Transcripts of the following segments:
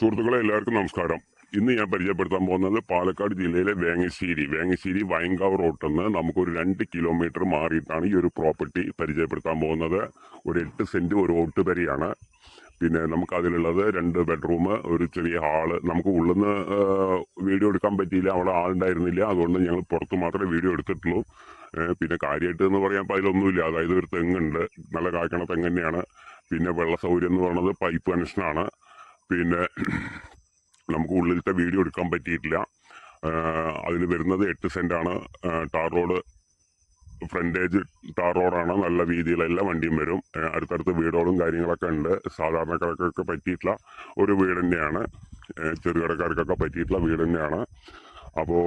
സുഹൃത്തുക്കളെ എല്ലാവർക്കും നമസ്കാരം. ഇന്ന് ഞാൻ പരിചയപ്പെടുത്താൻ പോകുന്നത് പാലക്കാട് ജില്ലയിലെ വേങ്ങശ്ശേരി. വേങ്ങശ്ശേരി വയങ്കാവ് റോട്ടിൽ നിന്ന് നമുക്കൊരു രണ്ട് കിലോമീറ്റർ മാറിയിട്ടാണ് ഈ ഒരു പ്രോപ്പർട്ടി പരിചയപ്പെടുത്താൻ പോകുന്നത്. ഒരു എട്ട് സെന്റ് ഒരു ഓട്ട് വരെയാണ്. പിന്നെ നമുക്ക് അതിലുള്ളത് രണ്ട് ബെഡ്റൂം ഒരു ചെറിയ ഹാൾ. നമുക്ക് ഉള്ളിൽ നിന്ന് വീഡിയോ എടുക്കാൻ പറ്റിയില്ല. അവിടെ ആളുണ്ടായിരുന്നില്ല അതുകൊണ്ട് ഞങ്ങൾ പുറത്ത് മാത്രമേ വീഡിയോ എടുത്തിട്ടുള്ളൂ. പിന്നെ കാര്യമായിട്ട് എന്ന് പറയാൻ അതിലൊന്നുമില്ല. അതായത് ഒരു തെങ്ങുണ്ട്. നല്ല കായ്ക്കണ തെങ്ങ് തന്നെയാണ്. പിന്നെ വെള്ള സൗകര്യം എന്ന് പറയുന്നത് പൈപ്പ് കണക്ഷനാണ്. പിന്നെ നമുക്ക് ഉള്ളിലത്തെ വീഡിയോ എടുക്കാൻ പറ്റിയിട്ടില്ല. അതിൽ വരുന്നത് എട്ട് സെന്റാണ് ടാർ റോഡ് ഫ്രണ്ടേജ് ടാർ റോഡാണ് നല്ല രീതിയിൽ എല്ലാ വണ്ടിയും വരും. അടുത്തടുത്ത് വീടുകളും കാര്യങ്ങളൊക്കെ ഉണ്ട്. സാധാരണക്കാർക്കൊക്കെ പറ്റിയിട്ടുള്ള ഒരു വീട് തന്നെയാണ്. ചെറുകിടക്കാർക്കൊക്കെ പറ്റിയിട്ടുള്ള വീട് തന്നെയാണ്. അപ്പോൾ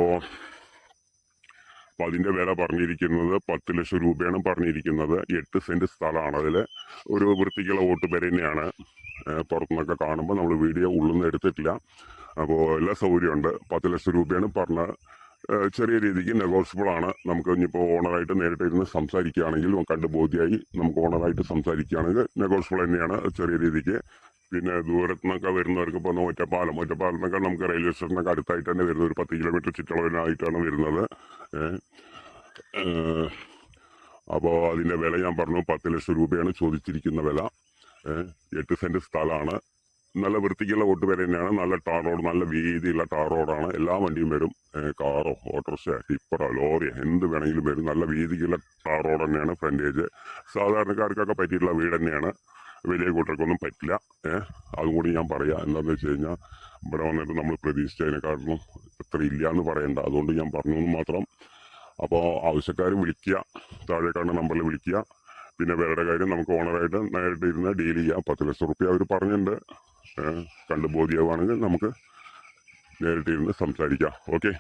അപ്പോൾ അതിന്റെ വില പറഞ്ഞിരിക്കുന്നത് പത്ത് ലക്ഷം രൂപയാണ് പറഞ്ഞിരിക്കുന്നത്. എട്ട് സെന്റ് സ്ഥലമാണ് അതിൽ ഒരു വൃത്തിക്കുള്ള വോട്ട് പേര് തന്നെയാണ് പുറത്തുനിന്നൊക്കെ കാണുമ്പോൾ നമ്മൾ വീഡിയോ ഉള്ളിൽ നിന്ന് എടുത്തിട്ടില്ല. അപ്പോൾ എല്ലാ സൗകര്യമുണ്ട്. പത്ത് ലക്ഷം രൂപയാണ് പറഞ്ഞ ചെറിയ രീതിക്ക് നെഗോഷ്യബിൾ ആണ്. നമുക്ക് ഇനിയിപ്പോൾ ഓണറായിട്ട് നേരിട്ട് ഇരുന്ന് സംസാരിക്കുകയാണെങ്കിൽ കണ്ട് ബോധ്യമായി നമുക്ക് ഓണറായിട്ട് സംസാരിക്കുകയാണെങ്കിൽ നെഗോഷ്യബിൾ തന്നെയാണ് ചെറിയ രീതിക്ക്. പിന്നെ ദൂരത്തു നിന്നൊക്കെ വരുന്നവർക്ക് ഇപ്പോൾ ഒറ്റപ്പാലം ഒറ്റപ്പാലം എന്നൊക്കെ നമുക്ക് റെയിൽവേ സ്റ്റേഷനൊക്കെ അടുത്തായിട്ട് തന്നെ വരുന്നത് ഒരു പത്ത് കിലോമീറ്റർ ചുറ്റളവിനായിട്ടാണ് വരുന്നത്. അപ്പോൾ അതിന്റെ വില ഞാൻ പറഞ്ഞു പത്ത് ലക്ഷം രൂപയാണ് ചോദിച്ചിരിക്കുന്ന വില. എട്ട് സെന്റ് സ്ഥലമാണ് നല്ല വൃത്തിക്കുള്ള വോട്ട് തന്നെയാണ്. നല്ല ടാർ റോഡ് നല്ല വീതിയുള്ള ടാർ റോഡാണ്. എല്ലാ വണ്ടിയും വരും. കാറോ ഓട്ടോറിക്ഷ ടിപ്പറോ ലോറിയോ എന്ത് വേണമെങ്കിലും വരും. നല്ല വീതിക്കുള്ള ടാർ റോഡ് തന്നെയാണ് ഫ്രണ്ടേജ്. സാധാരണക്കാർക്കൊക്കെ പറ്റിയിട്ടുള്ള വീട് തന്നെയാണ്. വലിയ കൂട്ടർക്കൊന്നും പറ്റില്ല. ഏഹ് അതും കൂടി ഞാൻ പറയാം. എന്താണെന്ന് വെച്ച് കഴിഞ്ഞാൽ ഇവിടെ വന്നിട്ട് നമ്മൾ പ്രതീക്ഷിച്ചതിനെക്കാട്ടിലും ഇത്ര ഇല്ല എന്ന് പറയണ്ട. അതുകൊണ്ട് ഞാൻ പറഞ്ഞു മാത്രം. അപ്പോൾ ആവശ്യക്കാരും വിളിക്കുക. താഴെ കാണുന്ന നമ്പറിൽ വിളിക്കുക. പിന്നെ വേറെ കാര്യം നമുക്ക് ഓണറായിട്ട് നേരിട്ട് ഇരുന്ന് ഡീൽ ചെയ്യാം. പത്ത് ലക്ഷം റുപ്യ അവർ പറഞ്ഞിട്ടുണ്ട്. കണ്ട് ബോധ്യമാണെങ്കിൽ നമുക്ക് നേരിട്ട് ഇരുന്ന് സംസാരിക്കാം. ഓക്കെ